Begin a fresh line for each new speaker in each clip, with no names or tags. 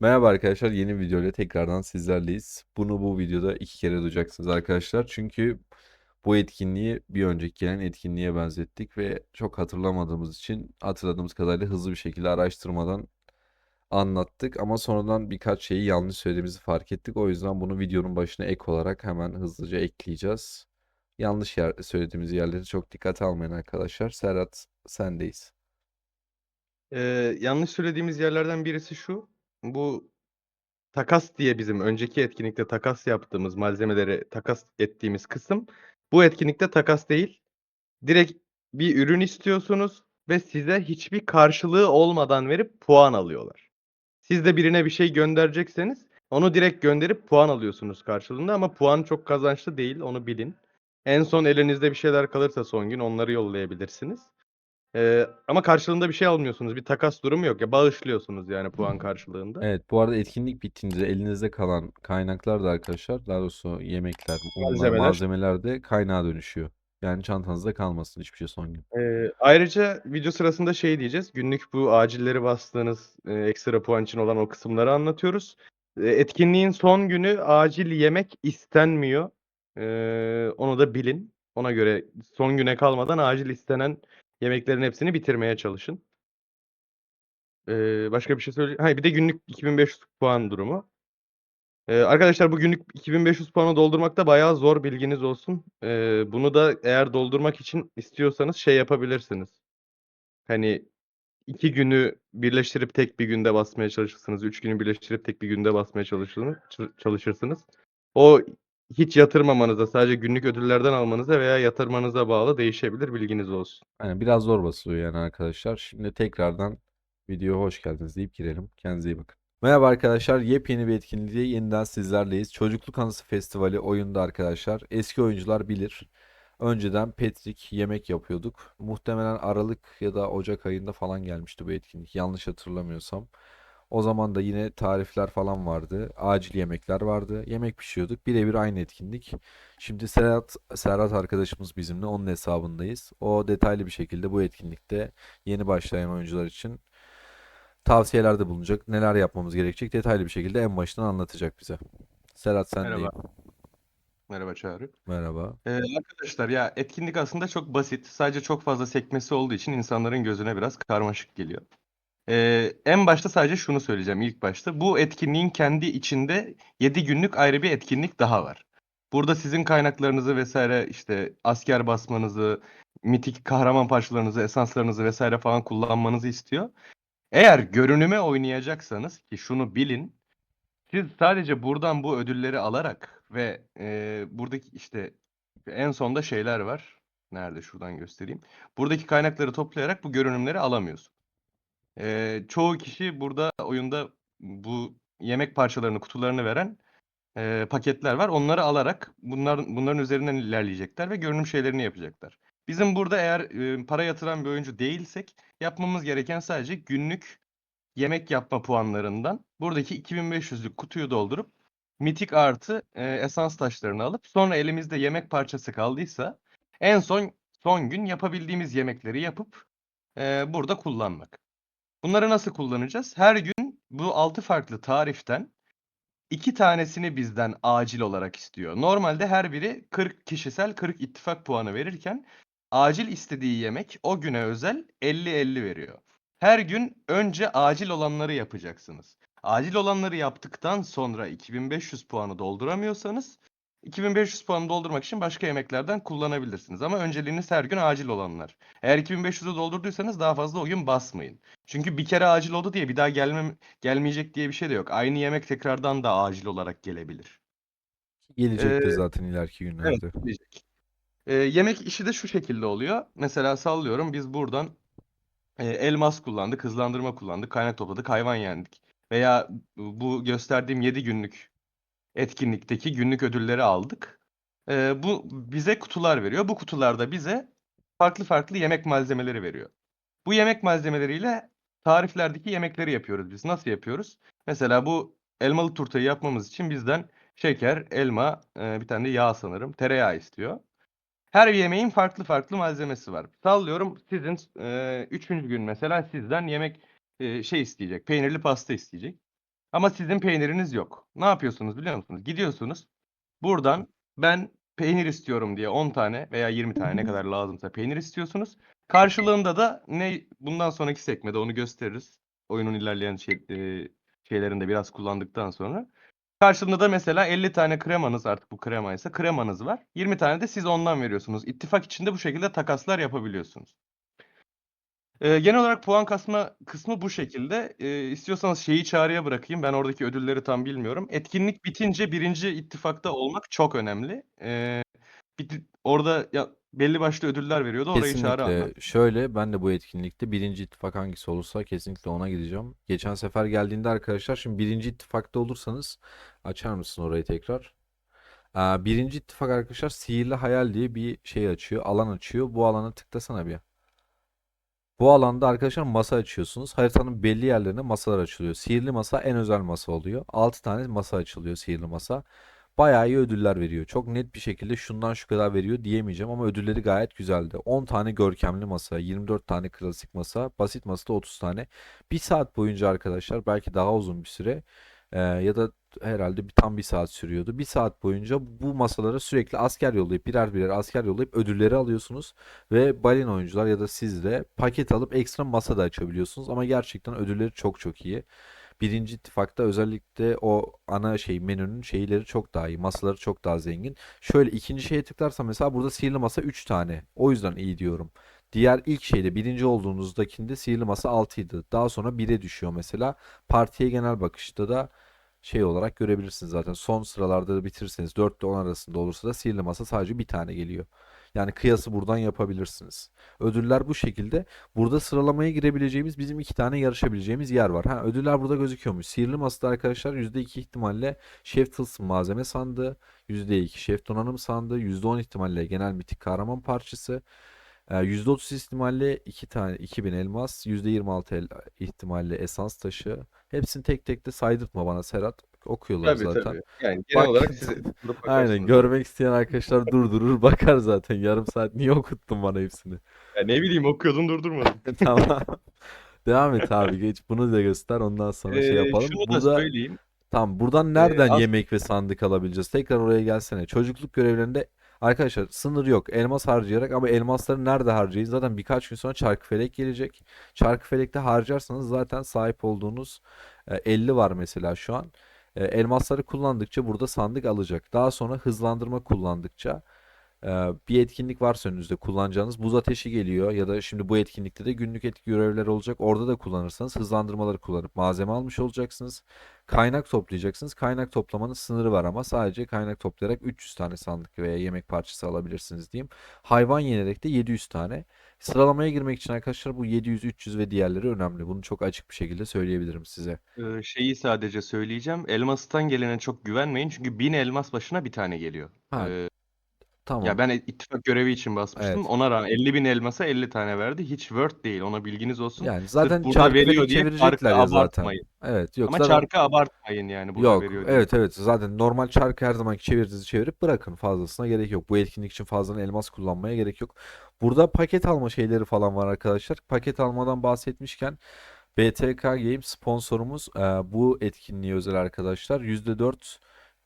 Merhaba arkadaşlar, yeni video ile tekrardan sizlerleyiz. Bunu bu videoda iki kere duyacaksınız arkadaşlar. Çünkü bu etkinliği bir önceki gelen etkinliğe benzettik ve çok hatırlamadığımız için hatırladığımız kadarıyla hızlı bir şekilde araştırmadan anlattık. Ama sonradan birkaç şeyi yanlış söylediğimizi fark ettik. O yüzden bunu videonun başına ek olarak hemen hızlıca ekleyeceğiz. Yanlış yer, söylediğimiz yerleri çok dikkate almayın arkadaşlar. Serhat sendeyiz.
Eee, yanlış söylediğimiz yerlerden birisi şu. Bu takas diye bizim önceki etkinlikte takas yaptığımız malzemeleri takas ettiğimiz kısım bu etkinlikte takas değil. Direkt bir ürün istiyorsunuz ve size hiçbir karşılığı olmadan verip puan alıyorlar. Siz de birine bir şey gönderecekseniz onu direkt gönderip puan alıyorsunuz karşılığında ama puan çok kazançlı değil onu bilin. En son elinizde bir şeyler kalırsa son gün onları yollayabilirsiniz. Eee, ama karşılığında bir şey almıyorsunuz. Bir takas durumu yok ya. Bağışlıyorsunuz yani puan karşılığında.
Evet, bu arada etkinlik bittiğinde elinizde kalan kaynaklar da arkadaşlar, daha doğrusu yemekler, unlar,
Malzemeler.
malzemeler de kaynağa dönüşüyor. Yani çantanızda kalmasın hiçbir şey son gün.
Eee, ayrıca video sırasında şey diyeceğiz. Günlük bu acilleri bastığınız, eee, ekstra puan için olan o kısımları anlatıyoruz. Eee, etkinliğin son günü acil yemek istenmiyor. Eee, onu da bilin. Ona göre son güne kalmadan acil istenen yemeklerin hepsini bitirmeye çalışın. Eee, başka bir şey söyle Ha, bir de günlük 2500 puan durumu. Eee, arkadaşlar bu günlük 2500 puanı doldurmak da bayağı zor, bilginiz olsun. Eee, bunu da eğer doldurmak için istiyorsanız şey yapabilirsiniz. Hani 2 günü birleştirip tek bir günde basmaya çalışırsınız. 3 günü birleştirip tek bir günde basmaya çalışını çı çalışırsınız. O hiç yatırmamanıza, sadece günlük ödüllerden almanıza veya yatırmanıza bağlı değişebilir, bilginiz olsun.
Aynen biraz zor basılıyor yani arkadaşlar. Şimdi tekrardan videoya hoş geldiniz deyip girelim. Kendinize iyi bakın. Merhaba arkadaşlar. Yepyeni bir etkinliğe yeniden sizlerleyiz. Çocukluk Anısı Festivali oyunda arkadaşlar. Eski oyuncular bilir. Önceden Petrik yemek yapıyorduk. Muhtemelen Aralık ya da Ocak ayında falan gelmişti bu etkinlik. Yanlış hatırlamıyorsam. O zaman da yine tarifler falan vardı. Acil yemekler vardı. Yemek pişiriyorduk. Birebir aynı etkinlik. Şimdi Serhat, Serhat arkadaşımız bizimle. Onun hesabındayız. O detaylı bir şekilde bu etkinlikte yeni başlayan oyuncular için tavsiyelerde bulunacak. Neler yapmamız gerekecek detaylı bir şekilde en baştan anlatacak bize. Serhat sen
Merhaba. Merhaba Çağrı.
Merhaba.
Eee, arkadaşlar ya etkinlik aslında çok basit. Sadece çok fazla sekmesi olduğu için insanların gözüne biraz karmaşık geliyor. Eee, en başta sadece şunu söyleyeceğim ilk başta. Bu etkinliğin kendi içinde 7 günlük ayrı bir etkinlik daha var. Burada sizin kaynaklarınızı vesaire işte asker basmanızı, mitik kahraman parçalarınızı, esanslarınızı vesaire falan kullanmanızı istiyor. Eğer görünüme oynayacaksanız ki şunu bilin. Siz sadece buradan bu ödülleri alarak ve eee, buradaki işte en sonda şeyler var. Nerede şuradan göstereyim. Buradaki kaynakları toplayarak bu görünümleri alamıyorsun. Eee, çoğu kişi burada oyunda bu yemek parçalarını, kutularını veren eee, paketler var. Onları alarak bunlar bunların üzerinden ilerleyecekler ve görünüm şeylerini yapacaklar. Bizim burada eğer eee, para yatıran bir oyuncu değilsek yapmamız gereken sadece günlük yemek yapma puanlarından buradaki 2500'lük kutuyu doldurup mitik artı eee, esans taşlarını alıp sonra elimizde yemek parçası kaldıysa en son son gün yapabildiğimiz yemekleri yapıp eee, burada kullanmak. Bunları nasıl kullanacağız? Her gün bu 6 farklı tariften 2 tanesini bizden acil olarak istiyor. Normalde her biri 40 kişisel 40 ittifak puanı verirken acil istediği yemek o güne özel 50-50 veriyor. Her gün önce acil olanları yapacaksınız. Acil olanları yaptıktan sonra 2500 puanı dolduramıyorsanız 2500 puanı doldurmak için başka yemeklerden kullanabilirsiniz. Ama önceliğiniz her gün acil olanlar. Eğer 2500'ü doldurduysanız daha fazla oyun basmayın. Çünkü bir kere acil oldu diye bir daha gelmem gelmeyecek diye bir şey de yok. Aynı yemek tekrardan da acil olarak gelebilir.
Gelecektir
Ee,
zaten ileriki
Evet,
günlerde.
gelecek. Eee, yemek işi de şu şekilde oluyor. Mesela sallıyorum biz buradan eee, elmas kullandık, hızlandırma kullandık, kaynak topladık, hayvan yendik. Veya bu gösterdiğim 7 günlük etkinlikteki günlük ödülleri aldık. Eee, bu bize kutular veriyor. Bu kutularda bize farklı farklı yemek malzemeleri veriyor. Bu yemek malzemeleriyle tariflerdeki yemekleri yapıyoruz biz. Nasıl yapıyoruz? Mesela bu elmalı turtayı yapmamız için bizden şeker, elma, eee, bir tane de yağ sanırım, tereyağı istiyor. Her yemeğin farklı farklı malzemesi var. Sallıyorum sizin eee 3. gün mesela sizden yemek eee, şey isteyecek, peynirli pasta isteyecek. Ama sizin peyniriniz yok. Ne yapıyorsunuz biliyor musunuz? Gidiyorsunuz. Buradan ben peynir istiyorum diye 10 tane veya 20 tane ne kadar lazımsa peynir istiyorsunuz. Karşılığında da ne bundan sonraki sekmede onu gösteririz. Oyunun ilerleyen şey, e, şeylerinde biraz kullandıktan sonra. Karşılığında da mesela 50 tane kremanız artık bu kremaysa kremanız var. 20 tane de siz ondan veriyorsunuz. İttifak içinde bu şekilde takaslar yapabiliyorsunuz. Ee, genel olarak puan kasma kısmı bu şekilde. Ee, istiyorsanız şeyi çağrıya bırakayım. Ben oradaki ödülleri tam bilmiyorum. Etkinlik bitince birinci ittifakta olmak çok önemli. Ee, biti- orada ya, belli başlı ödüller veriyordu. Orayı çağrı anlat.
Kesinlikle. Şöyle ben de bu etkinlikte birinci ittifak hangisi olursa kesinlikle ona gideceğim. Geçen sefer geldiğinde arkadaşlar şimdi birinci ittifakta olursanız açar mısın orayı tekrar? Aa, birinci ittifak arkadaşlar sihirli hayal diye bir şey açıyor. Alan açıyor. Bu alana tıklasana bir. Bu alanda arkadaşlar masa açıyorsunuz. Haritanın belli yerlerine masalar açılıyor. Sihirli masa en özel masa oluyor. 6 tane masa açılıyor sihirli masa. Bayağı iyi ödüller veriyor. Çok net bir şekilde şundan şu kadar veriyor diyemeyeceğim ama ödülleri gayet güzeldi. 10 tane görkemli masa, 24 tane klasik masa, basit masa da 30 tane. Bir saat boyunca arkadaşlar belki daha uzun bir süre e, ya da herhalde bir tam bir saat sürüyordu. Bir saat boyunca bu masalara sürekli asker yollayıp birer birer asker yollayıp ödülleri alıyorsunuz ve balin oyuncular ya da siz de paket alıp ekstra masa da açabiliyorsunuz ama gerçekten ödülleri çok çok iyi. Birinci ittifakta özellikle o ana şey menünün şeyleri çok daha iyi. Masaları çok daha zengin. Şöyle ikinci şeye tıklarsam mesela burada sihirli masa 3 tane. O yüzden iyi diyorum. Diğer ilk şeyde birinci olduğunuzdakinde sihirli masa 6 idi. Daha sonra 1'e düşüyor mesela. Partiye genel bakışta da şey olarak görebilirsiniz zaten. Son sıralarda da bitirirseniz 4 ile 10 arasında olursa da sihirli masa sadece bir tane geliyor. Yani kıyası buradan yapabilirsiniz. Ödüller bu şekilde. Burada sıralamaya girebileceğimiz bizim iki tane yarışabileceğimiz yer var. Ha, ödüller burada gözüküyormuş. Sihirli masada arkadaşlar %2 ihtimalle Şef Tılsım malzeme sandığı, %2 Şef Donanım sandığı, %10 ihtimalle genel mitik kahraman parçası, %30 ihtimalle 2 tane 2000 elmas, %26 el, ihtimalle esans taşı. Hepsini tek tek de saydırtma bana Serhat. Okuyorlar
Tabii
zaten.
tabii. Yani genel
Bak-
olarak siz durup
Aynen
bakarsınız.
görmek isteyen arkadaşlar durdurur bakar zaten. Yarım saat niye okuttun bana hepsini?
Ya ne bileyim okuyordun durdurmadın.
Tamam. Devam et abi geç bunu da göster ondan sonra şey
Ee,
yapalım.
şunu da
Burada
söyleyeyim.
tamam buradan nereden
as-
yemek ve sandık alabileceğiz? Tekrar oraya gelsene. Çocukluk görevlerinde arkadaşlar sınır yok. Elmas harcayarak ama elmasları nerede harcayın? Zaten birkaç gün sonra Çarkıfelek gelecek. Çarkıfelek'te harcarsanız zaten sahip olduğunuz e, 50 var mesela şu an. E, Elmasları kullandıkça burada sandık alacak. Daha sonra hızlandırma kullandıkça e, bir etkinlik varsa önünüzde kullanacağınız buz ateşi geliyor ya da şimdi bu etkinlikte de günlük etki görevleri olacak. Orada da kullanırsanız hızlandırmaları kullanıp malzeme almış olacaksınız. Kaynak toplayacaksınız. Kaynak toplamanın sınırı var ama sadece kaynak toplayarak 300 tane sandık veya yemek parçası alabilirsiniz diyeyim. Hayvan yenerek de 700 tane. Sıralamaya girmek için arkadaşlar bu 700, 300 ve diğerleri önemli. Bunu çok açık bir şekilde söyleyebilirim size.
Ee, şeyi sadece söyleyeceğim. Elmastan gelene çok güvenmeyin. Çünkü 1000 elmas başına bir tane geliyor.
Ha,
Ee,
Tamam.
ya ben ittifak görevi için basmıştım.
Evet.
Ona rağmen 50 bin elmasa 50 tane verdi. Hiç worth değil. Ona bilginiz olsun.
Yani
Sırf
zaten
burada
çarkı
veriyor diye
çevirecekler ya zaten.
abartmayın.
Evet yok
Ama
zaten
çarkı abartmayın yani burada
Yok
veriyor diye.
evet evet zaten normal çarkı her zamanki çevirdiğinizi çevirip bırakın fazlasına gerek yok. Bu etkinlik için fazladan elmas kullanmaya gerek yok. Burada paket alma şeyleri falan var arkadaşlar. Paket almadan bahsetmişken BTK Game sponsorumuz e, bu etkinliğe özel arkadaşlar %4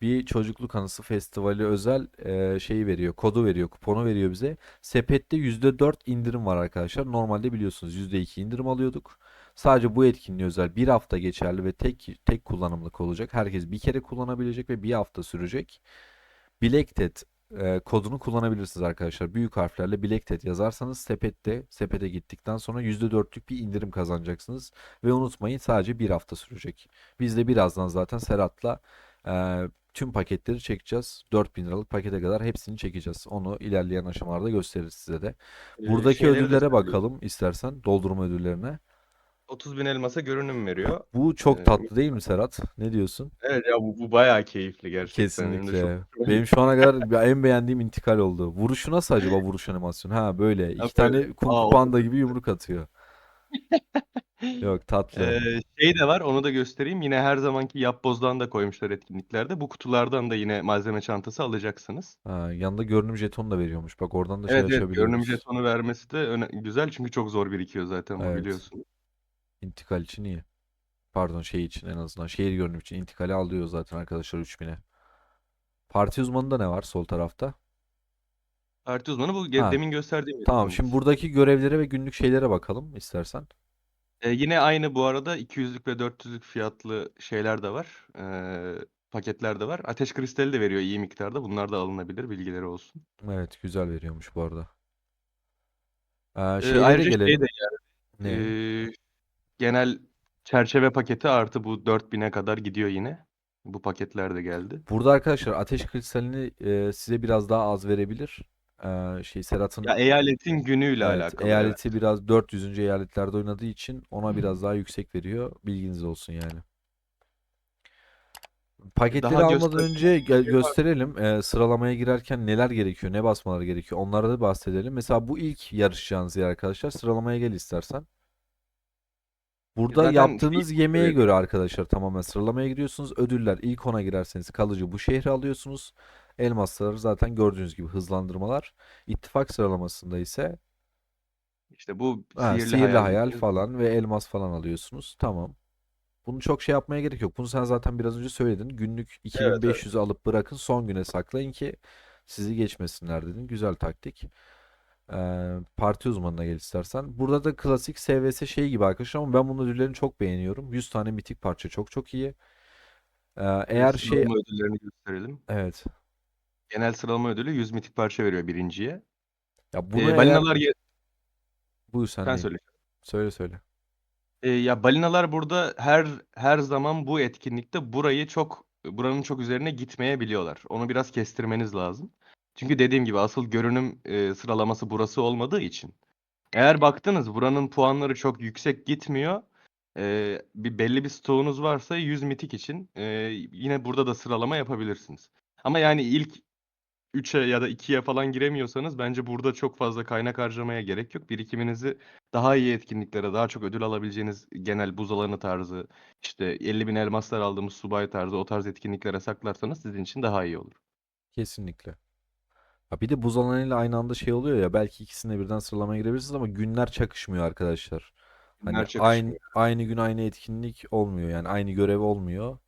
bir çocukluk anısı festivali özel e, şeyi veriyor, kodu veriyor, kuponu veriyor bize. Sepette %4 indirim var arkadaşlar. Normalde biliyorsunuz %2 indirim alıyorduk. Sadece bu etkinliğe özel bir hafta geçerli ve tek tek kullanımlık olacak. Herkes bir kere kullanabilecek ve bir hafta sürecek. Bilektet e, kodunu kullanabilirsiniz arkadaşlar. Büyük harflerle Bilektet yazarsanız sepette sepete gittikten sonra %4'lük bir indirim kazanacaksınız. Ve unutmayın sadece bir hafta sürecek. Biz de birazdan zaten Serhat'la tüm paketleri çekeceğiz. 4000 liralık pakete kadar hepsini çekeceğiz. Onu ilerleyen aşamalarda gösteririz size de.
Ee,
Buradaki
şeyleri de
ödüllere
söyleyeyim.
bakalım istersen doldurma ödüllerine.
30 bin elmasa görünüm veriyor.
Bu çok
Ee,
tatlı değil mi Serhat? Ne diyorsun?
evet ya bu, bu bayağı keyifli gerçekten. Benim de
Kesinlikle.
çok
Benim şu ana kadar en beğendiğim intikal oldu. Vuruşu nasıl acaba vuruş animasyonu? Ha böyle. İki
böyle.
tane Kung
Aa,
Fu
o-
Panda gibi yumruk atıyor. Yok tatlı.
Ee, şey de var onu da göstereyim. Yine her zamanki yapbozdan da koymuşlar etkinliklerde. Bu kutulardan da yine malzeme çantası alacaksınız.
Ha, yanında görünüm jetonu da veriyormuş. Bak oradan da şey
Evet evet görünüm
açabiliyoruz.
jetonu vermesi de öne- güzel çünkü çok zor birikiyor zaten
Evet.
biliyorsun.
İntikal için iyi. Pardon şey için en azından. Şehir görünüm için intikali alıyor zaten arkadaşlar 3000'e. Parti uzmanında ne var sol tarafta?
Parti uzmanı bu ge-
Ha,
demin gösterdiğim
Tamam
etkinlik.
şimdi buradaki görevlere ve günlük şeylere bakalım istersen.
Ee, yine aynı bu arada 200'lük ve 400'lük fiyatlı şeyler de var. Ee, paketler de var. Ateş kristali de veriyor iyi miktarda. Bunlar da alınabilir bilgileri olsun.
Evet güzel veriyormuş bu arada. Ee,
Ee,
şeylere
ayrıca şey
gelelim.
de
Ne?
Ee, genel çerçeve paketi artı bu 4000'e kadar gidiyor yine. Bu paketler de geldi.
Burada arkadaşlar ateş kristalini e, size biraz daha az verebilir. Ee, şey Serhat'ın
Ya eyaletin günüyle
evet,
alakalı.
eyaleti biraz 400. eyaletlerde oynadığı için ona biraz daha yüksek veriyor. Bilginiz olsun yani. Paketleri
Daha
almadan
göster-
önce gel- gösterelim. Ee, sıralamaya girerken neler gerekiyor, ne basmaları gerekiyor. Onlara da bahsedelim. Mesela bu ilk yarışacağınız yer arkadaşlar. Sıralamaya gel istersen. Burada
Zaten
yaptığınız yemeğe göre arkadaşlar tamamen sıralamaya giriyorsunuz. Ödüller ilk ona girerseniz kalıcı bu şehri alıyorsunuz. Elmaslar zaten gördüğünüz gibi hızlandırmalar. İttifak sıralamasında ise
İşte bu
ha,
sihirli,
sihirli
hayal
hayal falan ve elmas falan alıyorsunuz. Tamam. Bunu çok şey yapmaya gerek yok. Bunu sen zaten biraz önce söyledin. Günlük 2500'ü alıp bırakın son güne saklayın ki sizi geçmesinler dedin. Güzel taktik. Ee, parti uzmanına gel istersen. Burada da klasik SVS şey gibi arkadaşlar ama ben bunun ödüllerini çok beğeniyorum. 100 tane mitik parça çok çok iyi. Ee, eğer şey
ödüllerini gösterelim.
evet.
Genel sıralama ödülü 100 mitik parça veriyor birinciye.
Ya bunu
Ee,
eğer
balinalar ye-
buyur sen
sen söyle.
Söyle söyle.
Ee, ya balinalar burada her her zaman bu etkinlikte burayı çok buranın çok üzerine gitmeyebiliyorlar. Onu biraz kestirmeniz lazım. Çünkü dediğim gibi asıl görünüm e, sıralaması burası olmadığı için. Eğer baktınız buranın puanları çok yüksek gitmiyor. e, bir belli bir stoğunuz varsa 100 mitik için e, yine burada da sıralama yapabilirsiniz. Ama yani ilk 3'e ya da 2'ye falan giremiyorsanız bence burada çok fazla kaynak harcamaya gerek yok. Birikiminizi daha iyi etkinliklere, daha çok ödül alabileceğiniz genel buz alanı tarzı, işte 50 bin elmaslar aldığımız subay tarzı o tarz etkinliklere saklarsanız sizin için daha iyi olur.
Kesinlikle. Ha bir de buz alanıyla aynı anda şey oluyor ya belki ikisine birden sıralamaya girebilirsiniz ama günler çakışmıyor arkadaşlar. Hani
Günler çakışmıyor.
aynı aynı gün aynı etkinlik olmuyor yani aynı görev olmuyor.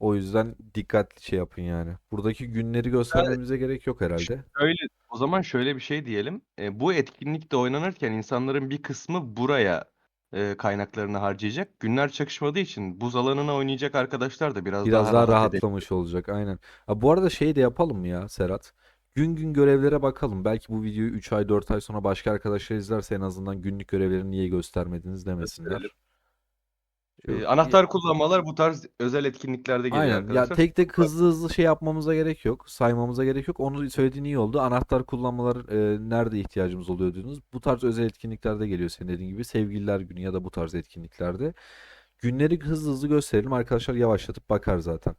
O yüzden dikkatli şey yapın yani. Buradaki günleri göstermemize gerek yok herhalde.
Öyle, o zaman şöyle bir şey diyelim. E, bu etkinlikte oynanırken insanların bir kısmı buraya e, kaynaklarını harcayacak. Günler çakışmadığı için buz alanına oynayacak arkadaşlar da biraz,
Biraz
daha
daha
rahat edecek.
rahatlamış olacak aynen. Ha bu arada şey de yapalım mı ya Serhat? Gün gün görevlere bakalım. Belki bu videoyu 3 ay 4 ay sonra başka arkadaşlar izlerse en azından günlük görevleri niye göstermediniz demesinler.
Gösterelim.
Şu-
E, anahtar kullanmalar bu tarz özel etkinliklerde geliyor
Aynen. Ya
arkadaşlar.
tek tek hızlı hızlı şey yapmamıza gerek yok. Saymamıza gerek yok. Onu söylediğin iyi oldu. Anahtar kullanmalar e, nerede ihtiyacımız oluyor diyorsunuz. Bu tarz özel etkinliklerde geliyor senin dediğin gibi. Sevgililer günü ya da bu tarz etkinliklerde. Günleri hızlı hızlı gösterelim. Arkadaşlar yavaşlatıp bakar zaten.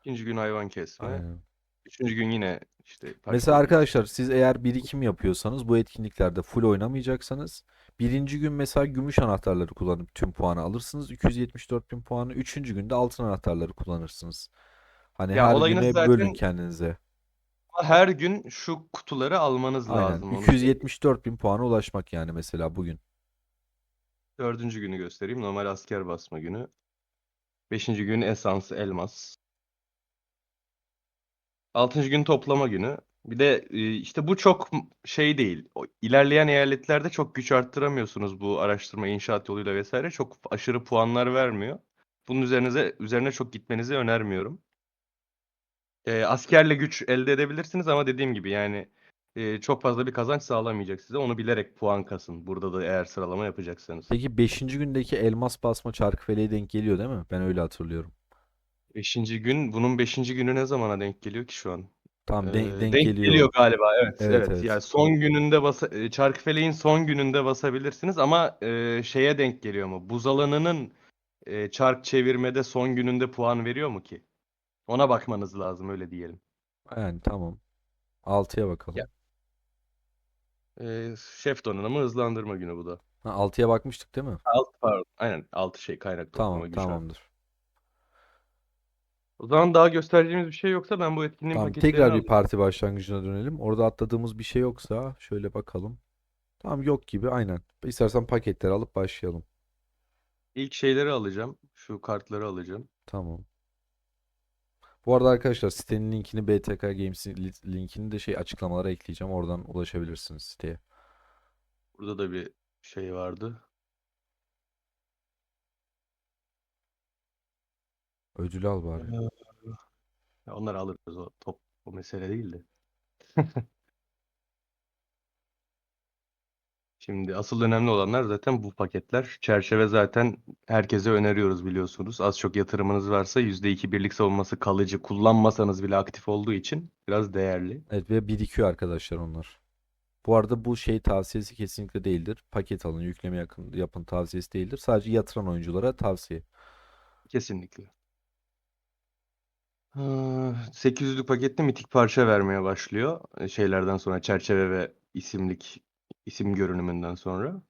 İkinci gün hayvan kesme.
Aynen.
Üçüncü gün yine işte
Mesela arkadaşlar siz eğer birikim yapıyorsanız bu etkinliklerde full oynamayacaksanız birinci gün mesela gümüş anahtarları kullanıp tüm puanı alırsınız. 274 bin puanı. Üçüncü günde altın anahtarları kullanırsınız. Hani
Ya
her
olayınız
güne
zaten-
bölün kendinize.
Her gün şu kutuları almanız
Aynen.
lazım. Onu
274 bin puana ulaşmak yani mesela bugün.
Dördüncü günü göstereyim. Normal asker basma günü. Beşinci gün esans elmas. Altıncı gün toplama günü. Bir de e, işte bu çok şey değil. O ilerleyen eyaletlerde çok güç arttıramıyorsunuz bu araştırma inşaat yoluyla vesaire. Çok aşırı puanlar vermiyor. Bunun üzerinize üzerine çok gitmenizi önermiyorum. E, askerle güç elde edebilirsiniz ama dediğim gibi yani e, çok fazla bir kazanç sağlamayacak size. Onu bilerek puan kasın. Burada da eğer sıralama yapacaksanız.
Peki 5. gündeki elmas basma çarkı feleğe denk geliyor değil mi? Ben öyle hatırlıyorum.
Beşinci gün. Bunun beşinci günü ne zamana denk geliyor ki şu an?
Tamam denk,
Ee,
denk
denk
geliyor.
geliyor galiba. Evet,
Evet,
evet.
evet.
Yani son gününde basa e, Çarkıfeleğin son gününde basabilirsiniz ama e, şeye denk geliyor mu? Buz alanının e, çark çevirmede son gününde puan veriyor mu ki? Ona bakmanız lazım öyle diyelim.
Yani tamam. 6'ya bakalım.
Ya. E, şef donanımı hızlandırma günü bu da.
Ha, 6'ya bakmıştık değil mi?
Alt pardon. Aynen altı şey kaynak
Tamam tamamdır.
O zaman daha göstereceğimiz bir şey yoksa ben bu etkinliğin
Tamam
paketlerini
tekrar bir
alayım.
parti başlangıcına dönelim. Orada atladığımız bir şey yoksa şöyle bakalım. Tamam yok gibi aynen. İstersen paketleri alıp başlayalım.
İlk şeyleri alacağım. Şu kartları alacağım.
Tamam. Bu arada arkadaşlar sitenin linkini BTK Games'in li- linkini de şey açıklamalara ekleyeceğim. Oradan ulaşabilirsiniz siteye.
Burada da bir şey vardı.
Ödülü al bari.
Ya onları alırız o top o mesele değil de. Şimdi asıl önemli olanlar zaten bu paketler. Çerçeve zaten herkese öneriyoruz biliyorsunuz. Az çok yatırımınız varsa %2 birlik savunması kalıcı kullanmasanız bile aktif olduğu için biraz değerli.
Evet ve birikiyor arkadaşlar onlar. Bu arada bu şey tavsiyesi kesinlikle değildir. Paket alın, yükleme yakın, yapın tavsiyesi değildir. Sadece yatıran oyunculara tavsiye.
Kesinlikle. Ha, 800'lük pakette mitik parça vermeye başlıyor. Şeylerden sonra çerçeve ve isimlik isim görünümünden sonra.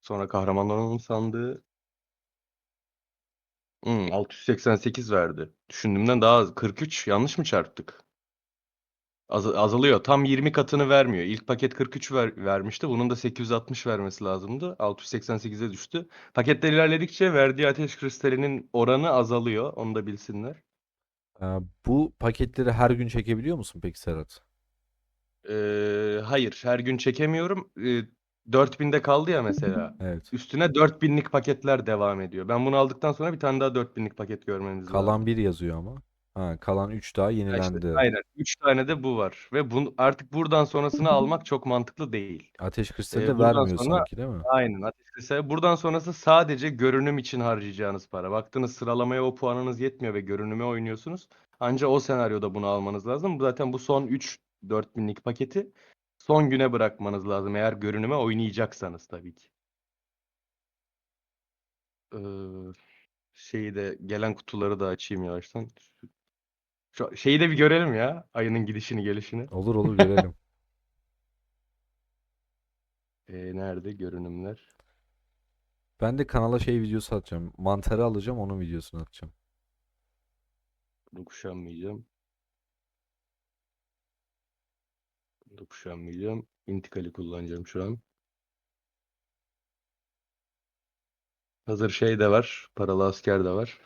Sonra kahramanların sandığı Hmm, 688 verdi. Düşündüğümden daha az. 43 yanlış mı çarptık? Az- azalıyor. Tam 20 katını vermiyor. İlk paket 43 ver- vermişti. Bunun da 860 vermesi lazımdı. 688'e düştü. Paketler ilerledikçe verdiği ateş kristalinin oranı azalıyor. Onu da bilsinler.
Ee, bu paketleri her gün çekebiliyor musun peki Serhat?
Ee, hayır, her gün çekemiyorum. Ee, 4000'de kaldı ya mesela.
Evet.
Üstüne 4000'lik paketler devam ediyor. Ben bunu aldıktan sonra bir tane daha 4000'lik paket görmeniz lazım.
Kalan bir yazıyor ama. Ha, kalan 3 daha
Ya işte,
yenilendi.
aynen. 3 tane de bu var. Ve bunu, artık buradan sonrasını almak çok mantıklı değil.
Ateş kristali
Ee,
de
buradan
vermiyor
sonra
sanki değil mi?
aynen ateş kristali. Buradan sonrası sadece görünüm için harcayacağınız para. Baktınız sıralamaya o puanınız yetmiyor ve görünüme oynuyorsunuz. Ancak o senaryoda bunu almanız lazım. Zaten bu son 3 4000'lik paketi son güne bırakmanız lazım. Eğer görünüme oynayacaksanız tabii ki. Ee, şeyi de gelen kutuları da açayım yavaştan. Şu, şeyi de bir görelim ya. Ayının gidişini gelişini.
Olur olur görelim.
Ee, nerede görünümler?
Ben de kanala şey videosu atacağım. Mantarı alacağım onun videosunu atacağım.
Bunu kuşanmayacağım. Bunu kuşanmayacağım. İntikali kullanacağım şu an. Hazır şey de var. Paralı asker de var.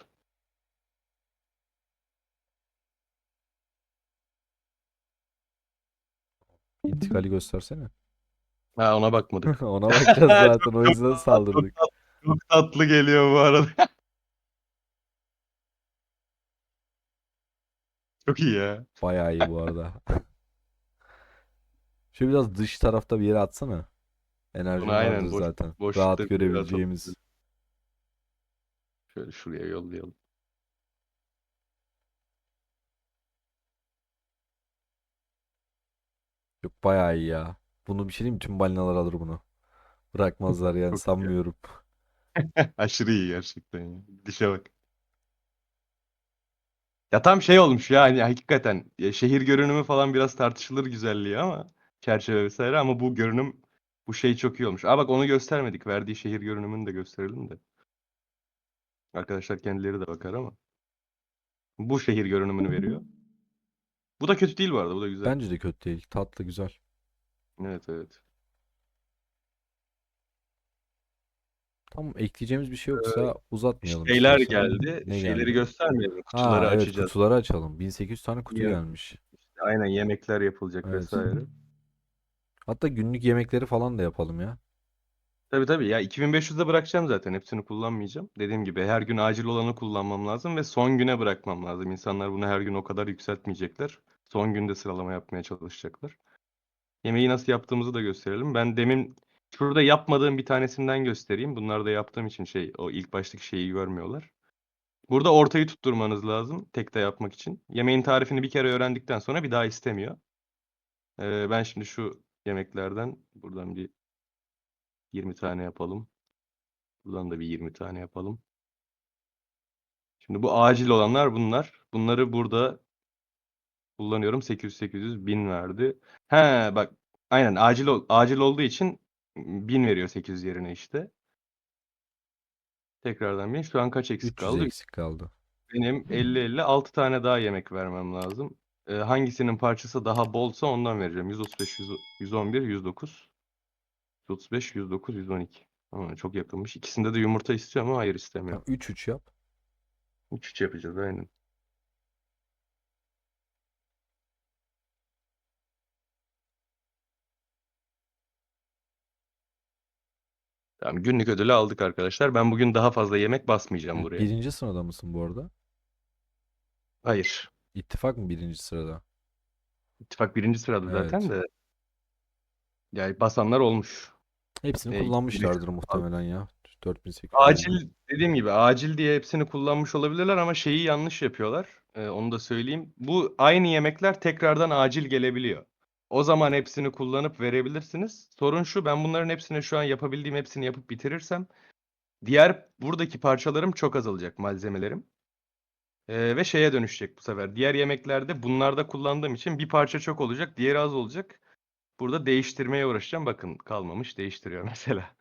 İntikali göstersene.
Ha ona bakmadık.
Ona bakacağız zaten o yüzden saldırdık.
Çok tatlı geliyor bu arada. Çok iyi ya.
Bayağı iyi bu arada. Şöyle biraz dış tarafta bir yere atsana. Enerji
Bunu aynen
vardır
boş-
zaten.
boşlukta
Rahat görebileceğimiz.
Şöyle şuraya yollayalım.
Yok bayağı iyi ya. Bunu bir şey diyeyim mi? Tüm balinalar alır bunu. Bırakmazlar yani
Çok iyi.
sanmıyorum.
Aşırı iyi gerçekten ya. Dişe bak. Ya tam şey olmuş ya hani hakikaten ya şehir görünümü falan biraz tartışılır güzelliği ama çerçeve vesaire ama bu görünüm bu şey çok iyi olmuş. Aa bak onu göstermedik. Verdiği şehir görünümünü de gösterelim de. Arkadaşlar kendileri de bakar ama. Bu şehir görünümünü veriyor. Bu da kötü değil bu arada. Bu da güzel.
Bence de kötü değil. Tatlı güzel.
Evet evet.
Tamam ekleyeceğimiz bir şey yoksa uzatmayalım
Şeyler
istiyorsan.
geldi.
Ne
Şeyleri
geldi?
göstermeyelim.
Ha
Kutuları
evet
açacağız.
kutuları açalım. 1800 tane kutu
Yem-
gelmiş.
Aynen yemekler yapılacak
Evet.
vesaire.
Hatta günlük yemekleri falan da yapalım ya.
Tabii tabii ya 2500'de bırakacağım zaten hepsini kullanmayacağım. Dediğim gibi her gün acil olanı kullanmam lazım ve son güne bırakmam lazım. İnsanlar bunu her gün o kadar yükseltmeyecekler. Son günde sıralama yapmaya çalışacaklar. Yemeği nasıl yaptığımızı da gösterelim. Ben demin şurada yapmadığım bir tanesinden göstereyim. Bunlar da yaptığım için şey o ilk baştaki şeyi görmüyorlar. Burada ortayı tutturmanız lazım tekte yapmak için. Yemeğin tarifini bir kere öğrendikten sonra bir daha istemiyor. Ee, ben şimdi şu yemeklerden buradan bir 20 tane yapalım. Buradan da bir 20 tane yapalım. Şimdi bu acil olanlar bunlar. Bunları burada kullanıyorum. 800 800 1000 verdi. He bak aynen acil acil olduğu için 1000 veriyor 800 yerine işte. Tekrardan 1000. Şu an kaç eksik
300
kaldı?
eksik kaldı.
Benim 50 50 6 tane daha yemek vermem lazım. Ee, hangisinin parçası daha bolsa ondan vereceğim. 135 100 111 109. 135, 109, 112. Ama çok yakınmış. İkisinde de yumurta istiyor ama hayır istemiyor.
Tamam 3-3 yap.
3-3 yapacağız aynen. Tamam günlük ödülü aldık arkadaşlar. Ben bugün daha fazla yemek basmayacağım buraya.
Birinci sırada mısın bu arada?
Hayır.
İttifak mı birinci sırada?
İttifak birinci sırada zaten
Evet.
de. Yani basanlar olmuş.
Hepsini
E,
kullanmışlardır muhtemelen ya. 4800.
Acil dediğim gibi acil diye hepsini kullanmış olabilirler ama şeyi yanlış yapıyorlar. Ee, onu da söyleyeyim. Bu aynı yemekler tekrardan acil gelebiliyor. O zaman hepsini kullanıp verebilirsiniz. Sorun şu ben bunların hepsini şu an yapabildiğim hepsini yapıp bitirirsem diğer buradaki parçalarım çok azalacak malzemelerim. Ee, ve şeye dönüşecek bu sefer. Diğer yemeklerde bunlarda kullandığım için bir parça çok olacak, diğeri az olacak. Burada değiştirmeye uğraşacağım. Bakın kalmamış değiştiriyor mesela.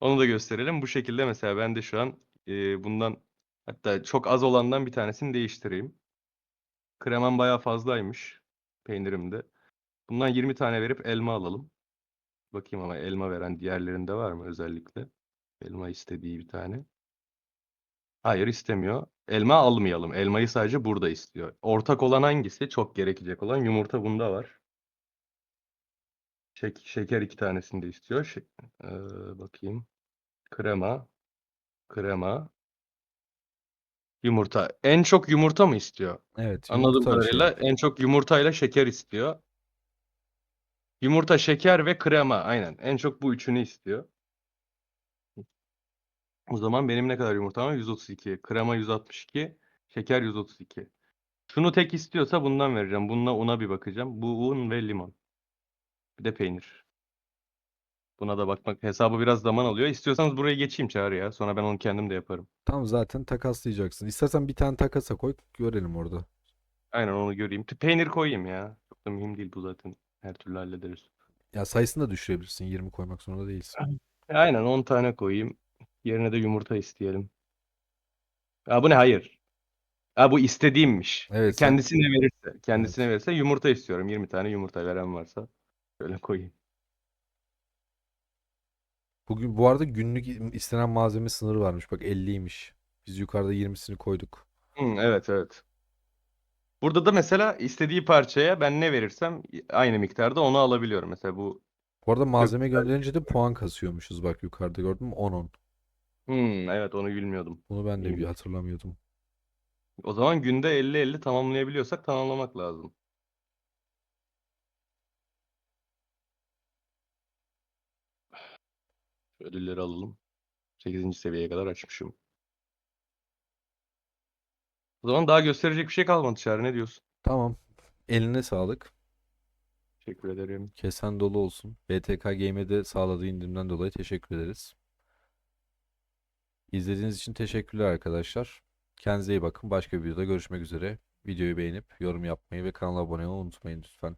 Onu da gösterelim. Bu şekilde mesela ben de şu an e, bundan hatta çok az olandan bir tanesini değiştireyim. Kremam bayağı fazlaymış peynirimde. Bundan 20 tane verip elma alalım. Bakayım ama elma veren diğerlerinde var mı özellikle? Elma istediği bir tane. Hayır istemiyor. Elma almayalım. Elmayı sadece burada istiyor. Ortak olan hangisi? Çok gerekecek olan yumurta bunda var. Şek şeker iki tanesini de istiyor. Şe- Ee, bakayım. Krema. Krema. Yumurta. En çok yumurta mı istiyor?
Evet.
Anladığım
yumurta şey.
kadarıyla en çok yumurtayla şeker istiyor. Yumurta, şeker ve krema. Aynen. En çok bu üçünü istiyor. O zaman benim ne kadar yumurtam var? 132. Krema 162. Şeker 132. Şunu tek istiyorsa bundan vereceğim. Bununla una bir bakacağım. Bu un ve limon. Bir de peynir. Buna da bakmak hesabı biraz zaman alıyor. İstiyorsanız buraya geçeyim Çağrı ya. Sonra ben onu kendim de yaparım.
Tam zaten takaslayacaksın. İstersen bir tane takasa koy görelim orada.
Aynen onu göreyim. Peynir koyayım ya. Çok da mühim değil bu zaten. Her türlü hallederiz.
Ya sayısını da düşürebilirsin. 20 koymak zorunda değilsin.
Aynen 10 tane koyayım. Yerine de yumurta isteyelim. Ya bu ne? Hayır. Ha bu istediğimmiş.
Evet, sen-
Kendisine verirse. Kendisine verirse yumurta istiyorum. 20 tane yumurta veren varsa. Şöyle koyayım.
Bugün bu arada günlük istenen malzeme sınırı varmış. Bak 50'ymiş. Biz yukarıda 20'sini koyduk.
Hı, evet evet. Burada da mesela istediği parçaya ben ne verirsem aynı miktarda onu alabiliyorum. Mesela bu
Bu arada malzeme gönderince de puan kasıyormuşuz. Bak yukarıda gördün mü? 10-10.
Hmm, evet onu bilmiyordum.
Bunu ben de bir
İyiymiş.
hatırlamıyordum.
O zaman günde 50-50 tamamlayabiliyorsak tamamlamak lazım. Ödülleri alalım. 8. seviyeye kadar açmışım. O zaman daha gösterecek bir şey kalmadı Çağrı. Ne diyorsun?
Tamam. Eline sağlık.
Teşekkür ederim.
Kesen dolu olsun. BTK Game'e de sağladığı indirimden dolayı teşekkür ederiz. İzlediğiniz için teşekkürler arkadaşlar. Kendinize iyi bakın. Başka bir videoda görüşmek üzere. Videoyu beğenip yorum yapmayı ve kanala abone olmayı unutmayın lütfen.